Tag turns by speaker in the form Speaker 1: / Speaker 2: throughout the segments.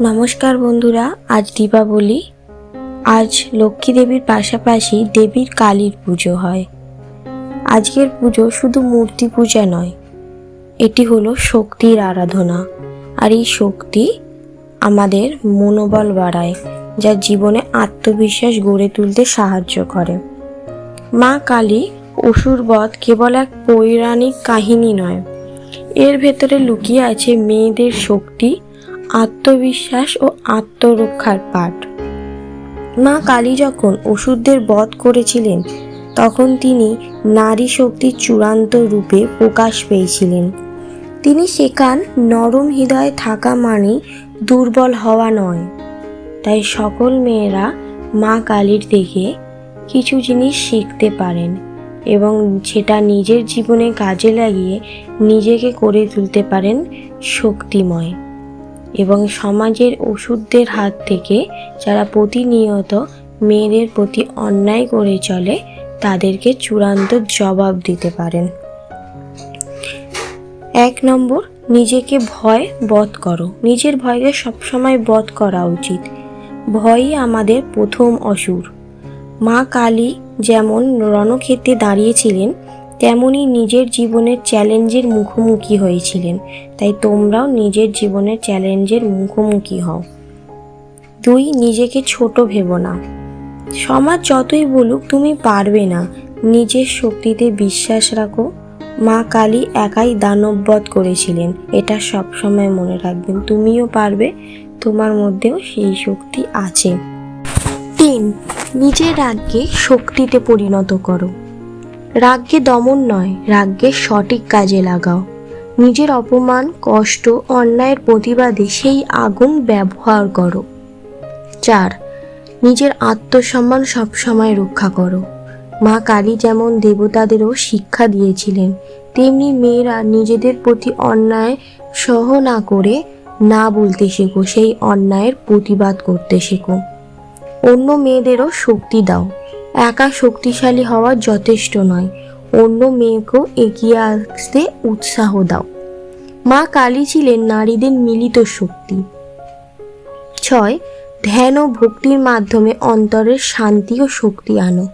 Speaker 1: নমস্কার বন্ধুরা, আজ দীপাবলি। আজ লক্ষ্মী দেবীর পাশাপাশি দেবীর কালীর পুজো হয়। আজকের পুজো শুধু মূর্তি পূজা নয়, এটি হলো শক্তির আরাধনা। আর এই শক্তি আমাদের মনোবল বাড়ায়, যা জীবনে আত্মবিশ্বাস গড়ে তুলতে সাহায্য করে। মা কালী অসুর বধ কেবল এক পৌরাণিক কাহিনী নয়, এর ভেতরে লুকিয়ে আছে মেয়েদের শক্তি আত্মবিশ্বাস ও আত্মরক্ষার পাঠ। মা কালী যখন অসুরদের বধ করেছিলেন, তখন তিনি নারী শক্তির চূড়ান্ত রূপে প্রকাশ পেয়েছিলেন। তিনি শেখান নরম হৃদয়ে থাকা মানে দুর্বল হওয়া নয়। তাই সকল মেয়েরা মা কালীর দেখে কিছু জিনিস শিখতে পারেন এবং সেটা নিজের জীবনে কাজে লাগিয়ে নিজেকে করে তুলতে পারেন শক্তিময়। এবং সমাজের ওষুধদের হাত থেকে যারা প্রতিনিয়ত মেয়েদের প্রতি অন্যায় করে চলে, তাদেরকে চূড়ান্ত জবাব দিতে পারেন। এক নম্বর, নিজেকে ভয় বধ করো। নিজের ভয়কে সবসময় বধ করা উচিত। ভয়ই আমাদের প্রথম অসুর। মা কালী যেমন রণক্ষেত্রে দাঁড়িয়েছিলেন তেমনি নিজের জীবনের চ্যালেঞ্জের মুখোমুখি হয়েছিলেন। তাই তোমরাও নিজের জীবনের চ্যালেঞ্জের মুখোমুখি হও। দুই, নিজেকে ছোট ভেবো না। সমাজ যতই বলুক, তুমি পারবে না। নিজের শক্তিতে বিশ্বাস রাখো। মা কালী একাই দানববধ করেছিলেন। এটা সবসময় মনে রাখবেন। তুমিও পারবে। তোমার মধ্যেও সেই শক্তি আছে। তিন, নিজের রাগকে শক্তিতে পরিণত করো। রাগকে দমন নয়, রাগকে সঠিক কাজে লাগাও। নিজের অপমান, কষ্ট, অন্যায়ের প্রতিবাদে সেই আগুন ব্যবহার করো। চার, নিজের আত্মসম্মান সবসময় রক্ষা করো। মা কালী যেমন দেবতাদেরও শিক্ষা দিয়েছিলেন, তেমনি মেয়েরা নিজেদের প্রতি অন্যায় সহ না করে না বলতে শেখো, সেই অন্যায়ের প্রতিবাদ করতে শেখো। অন্য মেয়েদেরও শক্তি দাও। একা শক্তিশালী হওয়া যথেষ্ট নয়। অন্য মেয়েকেও এগিয়ে আসতে উৎসাহ দাও। মা কালী ছিলেন নারীদের মিলিত শক্তি। ছয়, ধ্যান ও ভক্তির মাধ্যমে অন্তরের শান্তি ও শক্তি আনো।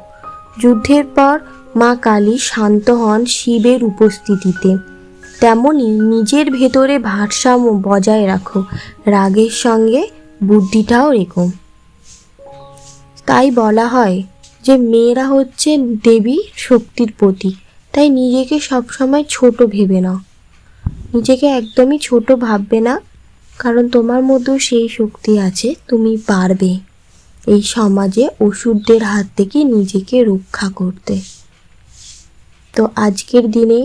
Speaker 1: যুদ্ধের পর মা কালী শান্ত হন শিবের উপস্থিতিতে। তেমনি নিজের ভেতরে ভারসাম্য বজায় রাখো। রাগের সঙ্গে বুদ্ধিটাও রেখো। তাই বলা হয় যে মেয়েরা হচ্ছে দেবী শক্তির প্রতীক। তাই নিজেকে সবসময় ছোট ভেবে নাও। নিজেকে একদমই ছোট ভাববে না, কারণ তোমার মধ্যেও সেই শক্তি আছে, তুমি পারবে এই সমাজে ওষুধদের হাত থেকে নিজেকে রক্ষা করতে। তো আজকের দিনে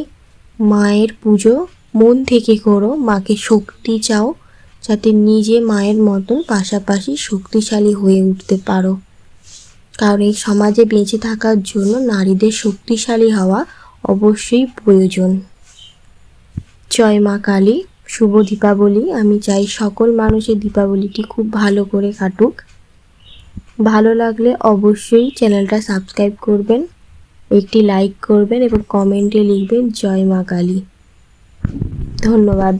Speaker 1: মায়ের পুজো, মন থেকে করো, মাকে শক্তি চাও, যাতে নিজে মায়ের মতন পাশাপাশি শক্তিশালী হয়ে উঠতে পারো। কারণ এই সমাজে বেঁচে থাকার জন্য নারীদের শক্তিশালী হওয়া অবশ্যই প্রয়োজন। জয় মা কালী, শুভ দীপাবলি। আমি চাই সকল মানুষের দীপাবলিটি খুব ভালো করে কাটুক। ভালো লাগলে অবশ্যই চ্যানেলটা সাবস্ক্রাইব করবেন, একটি লাইক করবেন এবং কমেন্টে লিখবেন জয় মা কালী। ধন্যবাদ।